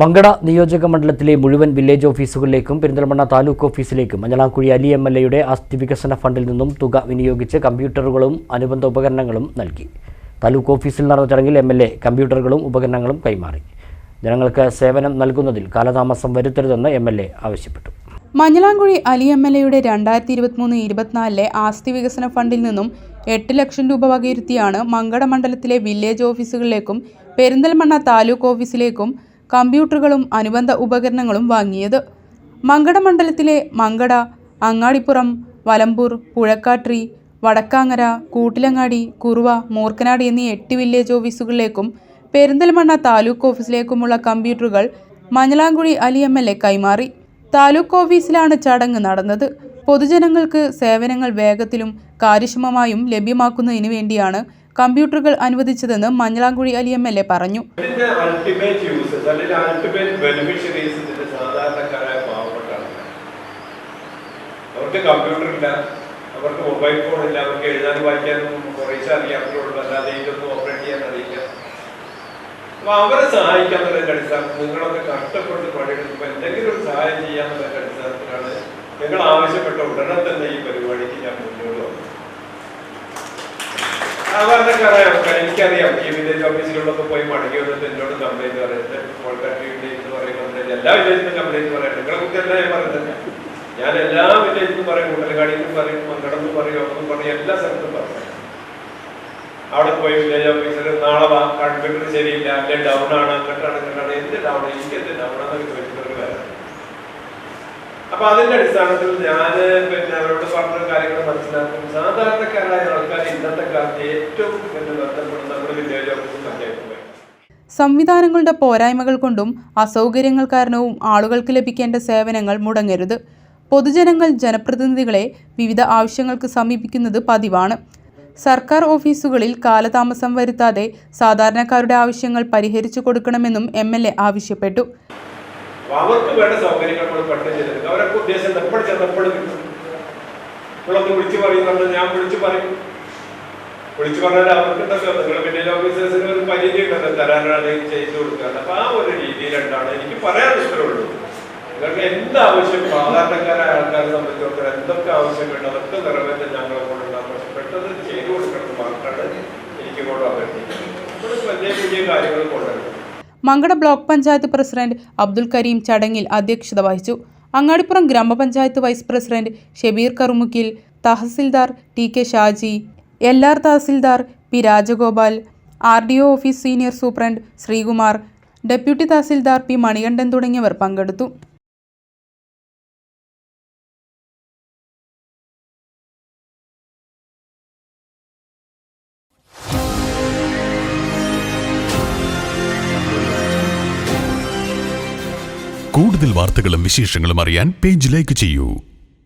മങ്കട നിയോജക മണ്ഡലത്തിലെ മുഴുവൻ വില്ലേജ് ഓഫീസുകളിലേക്കും പെരിന്തൽമണ്ണ താലൂക്ക് ഓഫീസിലേക്കും മഞ്ഞളാംകുഴി അലി എം എൽ എയുടെ അസ്ഥി വികസന ഫണ്ടിൽ നിന്നും തുക വിനിയോഗിച്ച് കമ്പ്യൂട്ടറുകളും അനുബന്ധ ഉപകരണങ്ങളും നൽകി. താലൂക്ക് ഓഫീസിൽ നടന്ന ചടങ്ങിൽ എം എൽ എ കമ്പ്യൂട്ടറുകളും ഉപകരണങ്ങളും കൈമാറി. ജനങ്ങൾക്ക് സേവനം നൽകുന്നതിൽ കാലതാമസം വരുത്തരുതെന്ന് എം എൽ എ ആവശ്യപ്പെട്ടു. മഞ്ഞളാംകുഴി അലി എം എൽ എയുടെ രണ്ടായിരത്തി ഇരുപത്തിമൂന്ന് ഇരുപത്തിനാലിലെ ആസ്തി വികസന ഫണ്ടിൽ നിന്നും എട്ട് ലക്ഷം രൂപ വകയിരുത്തിയാണ് മങ്കട മണ്ഡലത്തിലെ വില്ലേജ് ഓഫീസുകളിലേക്കും പെരിന്തൽമണ്ണ താലൂക്ക് ഓഫീസിലേക്കും കമ്പ്യൂട്ടറുകളും അനുബന്ധ ഉപകരണങ്ങളും വാങ്ങിയത്. മങ്കട മണ്ഡലത്തിലെ മങ്കട അങ്ങാടിപ്പുറം വലമ്പൂർ പുഴക്കാട്രി വടക്കാങ്ങര കൂട്ടിലങ്ങാടി കുറുവ മൂർക്കനാട് എന്നീ എട്ട് വില്ലേജ് ഓഫീസുകളിലേക്കും പെരിന്തൽമണ്ണ താലൂക്ക് ഓഫീസിലേക്കുമുള്ള കമ്പ്യൂട്ടറുകൾ Manjalamkuzhi Ali M L A കൈമാറി. താലൂക്ക് ഓഫീസിലാണ് ചടങ്ങ് നടന്നത്. പൊതുജനങ്ങൾക്ക് സേവനങ്ങൾ വേഗത്തിലും കാര്യക്ഷമമായും ലഭ്യമാക്കുന്നതിന് വേണ്ടിയാണ് കമ്പ്യൂട്ടറുകൾ അനുവദിച്ചതെന്ന് Manjalamkuzhi Ali M L A പറഞ്ഞു. അവർക്ക് കമ്പ്യൂട്ടർ മൊബൈൽ ഫോൺ ഇല്ല അവർക്ക് എഴുതാനും വായിക്കാനും കുറേശ്ശെ അറിയാത്തുള്ളൂ അല്ലാതെ ഇതൊന്നും ഓപ്പറേറ്റ് ചെയ്യാൻ അറിയില്ല. അപ്പൊ അവരെ സഹായിക്കാന്നുള്ളതിന്റെ നിങ്ങളൊക്കെ കഷ്ടപ്പെട്ട് പണിയെടുക്കുമ്പോൾ എന്തെങ്കിലും ഒരു സഹായം ചെയ്യാന്നുള്ളതിന്റെ അടിസ്ഥാനത്തിലാണ് നിങ്ങൾ ആവശ്യപ്പെട്ട ഉടനെ തന്നെ ഈ പരിപാടിക്ക് സാധാരണക്കാരായ ആൾക്കാർ എനിക്കറിയാം. ഈ വില്ലേജ് ഓഫീസിലൊക്കെ പോയി മടങ്ങി വന്നിട്ട് എന്നോട് കംപ്ലൈന്റ് പറയുന്നത് എല്ലാ വില്ലേജിലും കംപ്ലൈന്റ് പറയാം നിങ്ങളെ കുറിച്ചല്ല ഞാൻ പറയുന്നത്? ഞാൻ എല്ലാ വില്ലേജിലും പറയും. കുട്ടലക്കാടിയിലും പറയും. മങ്കടത്തും പറയും. ഒന്നും പറയും. എല്ലാ സ്ഥലത്തും പറയും. അവിടെ പോയി വില്ലേജ് ഓഫീസർ നാളെ വാ. കൺപ്യൂട്ടർ ശരിയില്ല. അല്ലെ ഡൗൺ ആണ്. അങ്ങോട്ടാണ് ഇങ്ങോട്ടാണ് എന്ത് ഡൗൺ എനിക്ക് എന്ത് ഡൗൺ ആണെന്ന് വരാം അപ്പൊ അതിന്റെ അടിസ്ഥാനത്തിൽ ഞാൻ പിന്നെ അവരോട് പറഞ്ഞ കാര്യങ്ങൾ മനസ്സിലാക്കും. സാധാരണ ഇന്നത്തെ കാലത്ത് ഏറ്റവും പിന്നെ ബന്ധപ്പെടുന്ന നമ്മുടെ വില്ലേജ് ഓഫീസും സംവിധാനങ്ങളുടെ പോരായ്മകൾ കൊണ്ടും അസൗകര്യങ്ങൾ കാരണവും ആളുകൾക്ക് ലഭിക്കേണ്ട സേവനങ്ങൾ മുടങ്ങരുത്. പൊതുജനങ്ങൾ ജനപ്രതിനിധികളെ വിവിധ ആവശ്യങ്ങൾക്ക് സമീപിക്കുന്നത് പതിവാണ്. സർക്കാർ ഓഫീസുകളിൽ കാലതാമസം വരുത്താതെ സാധാരണക്കാരുടെ ആവശ്യങ്ങൾ പരിഹരിച്ചു കൊടുക്കണമെന്നും എം എൽ എ ആവശ്യപ്പെട്ടു. അവർക്ക് വേണ്ട സൗകര്യങ്ങൾ നമ്മൾ പെട്ടെന്ന് ചെയ്തെടുക്കുക അവരൊക്കെ ഉദ്ദേശം എപ്പോഴും ചെന്നപ്പോൾ കിട്ടും. വിളിച്ചു പറയുന്നുണ്ട് ഞാൻ വിളിച്ചു പറയും. വിളിച്ചു പറഞ്ഞാൽ അവർക്കുണ്ടല്ലോ നിങ്ങൾ വില്ലേജ് ഓഫീസേഴ്സിന് ഒരു പരിധി ഉണ്ടല്ലോ തരാനാണ് ചെയ്തു കൊടുക്കുക അപ്പൊ ആ ഒരു രീതിയിലുണ്ടാണ് എനിക്ക് പറയാൻ ഇഷ്ടമുള്ളൂ. നിങ്ങൾക്ക് എന്ത് ആവശ്യം സാധാരണക്കാരായ ആൾക്കാരെ സംബന്ധിച്ചിടത്തോളം എന്തൊക്കെ ആവശ്യമുണ്ട് അതൊക്കെ നിറവേറ്റാൻ ഞങ്ങളെ കൊണ്ടുണ്ടാകും പക്ഷെ പെട്ടെന്ന് ചെയ്തു കൊടുക്കണം മാത്രമാണ് എനിക്ക് കൊണ്ട് നമ്മൾ വലിയ വലിയ കാര്യങ്ങൾ കൊണ്ടുവരുന്നത് മങ്കട ബ്ലോക്ക് പഞ്ചായത്ത് പ്രസിഡന്റ് അബ്ദുൽ കരീം ചടങ്ങിൽ അധ്യക്ഷത വഹിച്ചു. Angadipuram gramapanchayat vice president Shebeer Karumukkil tahsildar T K Shaji L R tahsildar P Rajagopal R D O office senior superintendent Sreekumar deputy tahsildar P Manikandan തുടങ്ങിയവർ പങ്കെടുത്തു. കൂടുതൽ വാർത്തകളും വിശേഷങ്ങളും അറിയാൻ പേജ് ലൈക്ക് ചെയ്യൂ.